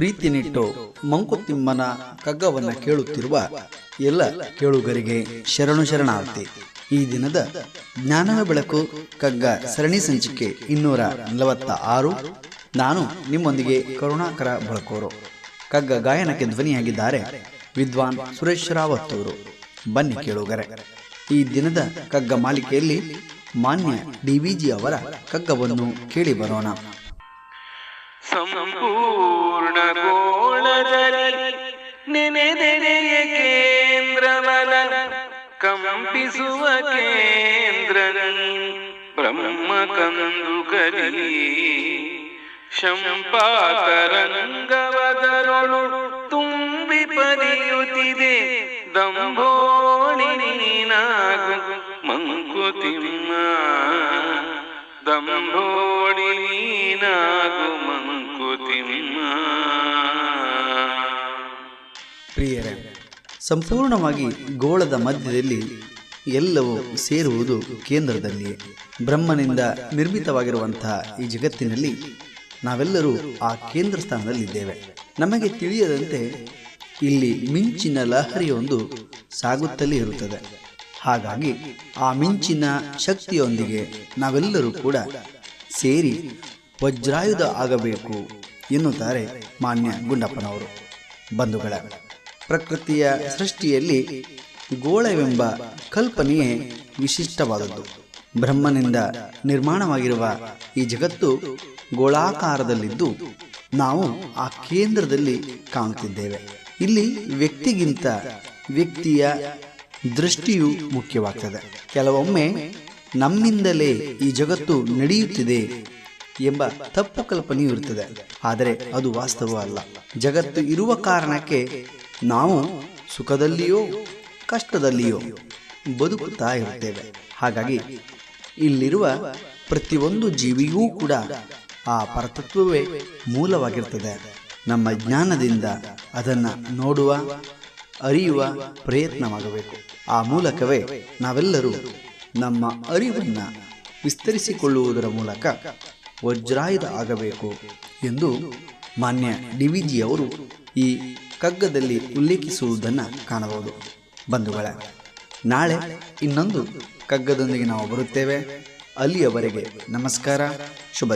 ಪ್ರೀತಿನಿಟ್ಟು ಮಂಕುತಿಮ್ಮನ ಕಗ್ಗವನ್ನ ಕೇಳುತ್ತಿರುವ ಎಲ್ಲ ಕೇಳುಗರಿಗೆ ಶರಣು ಶರಣಾರ್ಥಿ. ಈ ದಿನದ ಜ್ಞಾನದ ಬೆಳಕು ಕಗ್ಗ ಸರಣಿ ಸಂಚಿಕೆ ಇನ್ನೂರ ನಲವತ್ತ ಆರು ನಾನು ನಿಮ್ಮೊಂದಿಗೆ ಕರುಣಾಕರ ಬಳಕೋರು. ಕಗ್ಗ ಗಾಯನಕ್ಕೆ ಧ್ವನಿಯಾಗಿದ್ದಾರೆ ವಿದ್ವಾನ್ ಸುರೇಶ್ ರಾವತ್ತೂರು. ಬನ್ನಿ ಕೇಳುಗರೆ. ಈ ದಿನದ ಕಗ್ಗ ಮಾಲಿಕೆಯಲ್ಲಿ ಮಾನ್ಯ ಡಿವಿಜಿ ಅವರ ಕಗ್ಗವನ್ನು ಕೇಳಿ ಬರೋಣ. ಗೋಳದಲ್ಲಿ ನೆನೆದೆನೆಯ ಕೇಂದ್ರವನ ಕಂಪಿಸುವ ಕೇಂದ್ರ ಬ್ರಹ್ಮ ಕಂದು ಕರಿ ಶಂಪಾತರಂಗವದರೊಳು ತುಂಬಿ ಪರಿಯುತ್ತಿದೆ ದಂಭೋಣಿ ನೀನಾಗು ಮಂಕುತಿಮ್ಮ ದಂಭೋಣಿ ನೀನಾಗು ಮಂಕುತಿಮ್ಮ ಪ್ರಿಯರೇ, ಸಂಪೂರ್ಣವಾಗಿ ಗೋಳದ ಮಧ್ಯದಲ್ಲಿ ಎಲ್ಲವೂ ಸೇರುವುದು ಕೇಂದ್ರದಲ್ಲಿ ಬ್ರಹ್ಮನಿಂದ ನಿರ್ಮಿತವಾಗಿರುವಂತಹ ಈ ಜಗತ್ತಿನಲ್ಲಿ ನಾವೆಲ್ಲರೂ ಆ ಕೇಂದ್ರ ಸ್ಥಾನದಲ್ಲಿದ್ದೇವೆ ನಮಗೆ ತಿಳಿಯದಂತೆ ಇಲ್ಲಿ ಮಿಂಚಿನ ಲಹರಿಯೊಂದು ಸಾಗುತ್ತಲೇ ಇರುತ್ತದೆ. ಹಾಗಾಗಿ ಆ ಮಿಂಚಿನ ಶಕ್ತಿಯೊಂದಿಗೆ ನಾವೆಲ್ಲರೂ ಕೂಡ ಸೇರಿ ವಜ್ರಾಯುಧ ಆಗಬೇಕು ಎನ್ನುತ್ತಾರೆ ಮಾನ್ಯ ಗುಂಡಪ್ಪನವರು. ಬಂಧುಗಳ ಪ್ರಕೃತಿಯ ಸೃಷ್ಟಿಯಲ್ಲಿ ಗೋಳವೆಂಬ ಕಲ್ಪನೆಯೇ ವಿಶಿಷ್ಟವಾದದ್ದು. ಬ್ರಹ್ಮನಿಂದ ನಿರ್ಮಾಣವಾಗಿರುವ ಈ ಜಗತ್ತು ಗೋಳಾಕಾರದಲ್ಲಿದ್ದು ನಾವು ಆ ಕೇಂದ್ರದಲ್ಲಿ ಕಾಣುತ್ತಿದ್ದೇವೆ. ಇಲ್ಲಿ ವ್ಯಕ್ತಿಗಿಂತ ವ್ಯಕ್ತಿಯ ದೃಷ್ಟಿಯು ಮುಖ್ಯವಾಗ್ತದೆ. ಕೆಲವೊಮ್ಮೆ ನಮ್ಮಿಂದಲೇ ಈ ಜಗತ್ತು ನಡೆಯುತ್ತಿದೆ ಎಂಬ ತಪ್ಪು ಕಲ್ಪನೆಯು ಇರುತ್ತದೆ. ಆದರೆ ಅದು ವಾಸ್ತವ ಅಲ್ಲ ಜಗತ್ತು ಇರುವ ಕಾರಣಕ್ಕೆ ನಾವು ಸುಖದಲ್ಲಿಯೋ, ಕಷ್ಟದಲ್ಲಿಯೋ ಬದುಕುತ್ತಾ ಇರ್ತೇವೆ ಹಾಗಾಗಿ ಇಲ್ಲಿರುವ ಪ್ರತಿಯೊಂದು ಜೀವಿಯೂ ಕೂಡ ಆ ಪರತತ್ವವೇ ಮೂಲವಾಗಿರ್ತದೆ. ನಮ್ಮ ಜ್ಞಾನದಿಂದ ಅದನ್ನ ನೋಡುವ, ಅರಿಯುವ ಪ್ರಯತ್ನವಾಗಬೇಕು. ಆ ಮೂಲಕವೇ ನಾವೆಲ್ಲರೂ ನಮ್ಮ ಅರಿವನ್ನ ವಿಸ್ತರಿಸಿಕೊಳ್ಳುವುದರ ಮೂಲಕ ವಜ್ರಾಯುಧ ಆಗಬೇಕು ಎಂದು ಮಾನ್ಯ ಡಿವಿಜಿ ಅವರು ಈ ಕಗ್ಗದಲ್ಲಿ ಉಲ್ಲೇಖಿಸುವುದನ್ನು ಕಾಣಬಹುದು. ಬಂಧುಗಳ ನಾಳೆ ಇನ್ನೊಂದು ಕಗ್ಗದೊಂದಿಗೆ ನಾವು ಬರುತ್ತೇವೆ. ಅಲ್ಲಿಯವರೆಗೆ ನಮಸ್ಕಾರ ಶುಭ